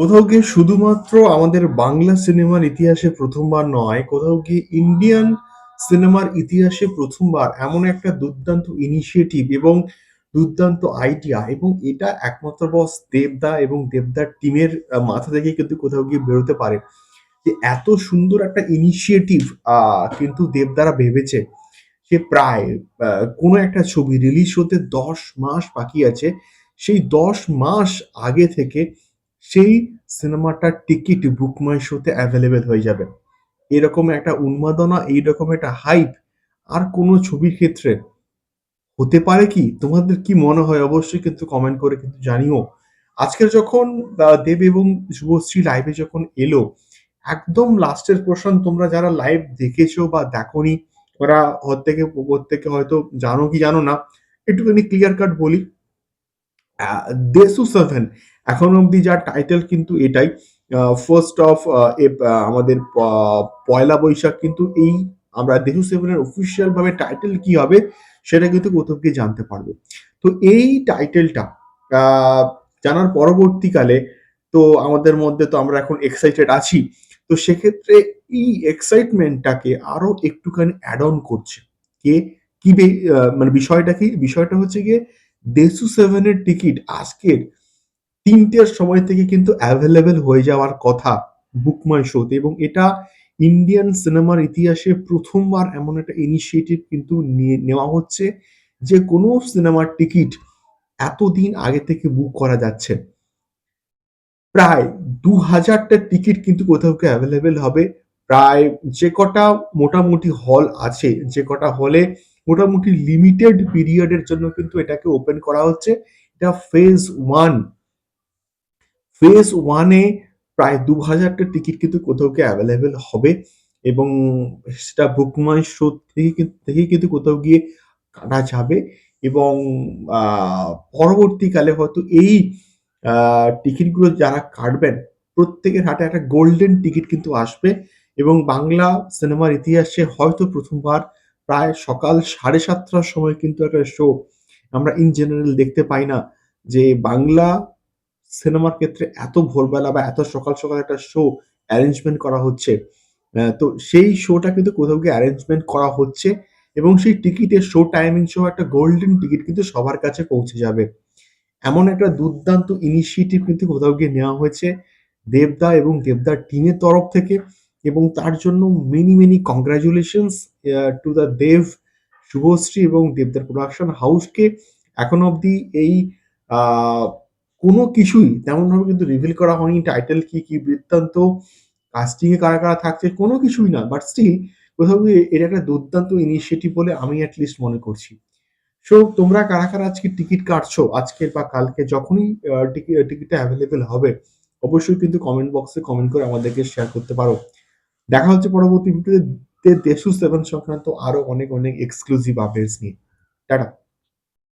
কোথাও গিয়ে শুধুমাত্র আমাদের বাংলা সিনেমার ইতিহাসে প্রথমবার নয়, কোথাও গিয়ে ইন্ডিয়ান সিনেমার ইতিহাসে প্রথমবার এমন একটা দুর্দান্ত ইনিশিয়েটিভ এবং দুর্দান্ত আইডিয়া এবং এটা একমাত্র বস দেবদা এবং দেবদার টিমের মাথা থেকে কিন্তু কোথাও গিয়ে বেরোতে পারে। যে এত সুন্দর একটা ইনিশিয়েটিভ কিন্তু দেবদারা ভেবেছে। সে প্রায় কোনো একটা ছবি রিলিজ হতে ১০ মাস বাকি আছে। সেই ১০ মাস আগে থেকে সেই সিনেমাটার টিকিট বুক মাই শোতে অ্যাভেলেবেল হয়ে যাবে। এরকম একটা উন্মাদনা, এইরকম একটা হাইপ আর কোনো ছবির ক্ষেত্রে হতে পারে কি? তোমাদের কি মনে হয়? অবশ্যই কিন্তু কমেন্ট করে কিন্তু জানিও। আজকের যখন দেব এবং শুভশ্রী লাইভে যখন এলো, একদম লাস্টের পোরশন তোমরা যারা লাইভ দেখেছ বা দেখোনি, ওরা প্রত্যেকে প্রত্যেকে হয়তো জানো কি জানো না, একটুখানি ক্লিয়ার কাট বলি। দেশু 7 এখনও অব্দি যার টাইটেল কিন্তু এটাই। ফার্স্ট অফ আমাদের পয়লা বৈশাখ কিন্তু এই আমরা দেশু 7 এর অফিসিয়াল ভাবে টাইটেল কি হবে সেটা কিন্তু কোথাও গিয়ে জানতে পারব। তো এই টাইটেলটা জানার পরবর্তীকালে তো আমাদের মধ্যে তো আমরা এখন এক্সাইটেড আছি। তো সেক্ষেত্রে এই এক্সাইটমেন্টটাকে আরও একটুখানি অ্যাড অন করছে। কে? কি মানে বিষয়টা কি? বিষয়টা হচ্ছে গিয়ে দেশু সেভেনের টিকিট আজকের তিনটের সময় থেকে কিন্তু অ্যাভেলেবেল হয়ে যাওয়ার কথা বুক মাই শোতে এবং এটা ইন্ডিয়ান সিনেমার ইতিহাসে প্রথমবার এমন একটা ইনিশিয়েটিভ কিন্তু নেওয়া হচ্ছে যে কোনো সিনেমার টিকিট এতদিন আগে থেকে বুক করা যাচ্ছে। প্রায় ২০০০ টা টিকিট কিন্তু কোথাও গিয়ে অ্যাভেলেবেল হবে। প্রায় যে কটা মোটামুটি হল আছে, যে কটা হলে মোটামুটি লিমিটেড পিরিয়ড এর জন্য কিন্তু এটাকে ওপেন করা হচ্ছে। এটা ফেজ ওয়ান ফেজ 1 এ প্রায় দু হাজারটা টিকিট কিন্তু কোথাও গিয়ে অ্যাভেলেবেল হবে এবং সেটা বুক মাই শো থেকে থেকেই কিন্তু কোথাও গিয়ে কাটা যাবে এবং পরবর্তীকালে হয়তো এই টিকিটগুলো যারা কাটবেন, প্রত্যেকের হাতে একটা গোল্ডেন টিকিট কিন্তু আসবে এবং বাংলা সিনেমার ইতিহাসে হয়তো ১ম বার প্রায় সকাল সাড়ে সাতটার সময় কিন্তু একটা শো আমরা ইন জেনারেল দেখতে পাই না। যে বাংলা সিনেমার ক্ষেত্রে এত ভোরবেলা বা এত সকাল, সকাল একটা শো অ্যারেঞ্জমেন্ট করা হচ্ছে। তো সেই শোটা কিন্তু কোথাও গিয়ে অ্যারেঞ্জমেন্ট করা হচ্ছে এবং সেই টিকিটের শো টাইমিং সহ একটা গোল্ডেন টিকিট কিন্তু সবার কাছে পৌঁছে যাবে। এমন একটা দুর্দান্ত ইনিশিয়েটিভ কিন্তু কোথাও গিয়ে নেওয়া হয়েছে দেবদা এবং দেবদার টিমের তরফ থেকে এবং তার জন্য many, many congratulations to the Dev, Subhashree এবং দেবদার প্রোডাকশন হাউসকে এখনও অব্দি এই কোনো কিছুই তেমনভাবে কিন্তু রিভিল করা হয়নি। টাইটেল কি, কি বৃত্তান্ত, কাস্টিংয়ে কারা, কারা থাকছে কোনো কিছুই না। বাট স্টিল কোথাও এটা একটা দুর্দান্ত ইনিশিয়েটিভ বলে আমি এট লিস্ট মনে করছি। সো তোমরা কারা, কারা আজকে টিকিট কাটছো আজকে বা কালকে যখনই টিকিটটা অ্যাভেলেবেল হবে, অবশ্যই কিন্তু কমেন্ট বক্সে কমেন্ট করে আমাদেরকে শেয়ার করতে পারো। দেখা হচ্ছে পরবর্তী ভিডিওতে দেশু 7 সংক্রান্ত আরও অনেক, অনেক এক্সক্লুসিভ আপডেটস নিয়ে। টাটা।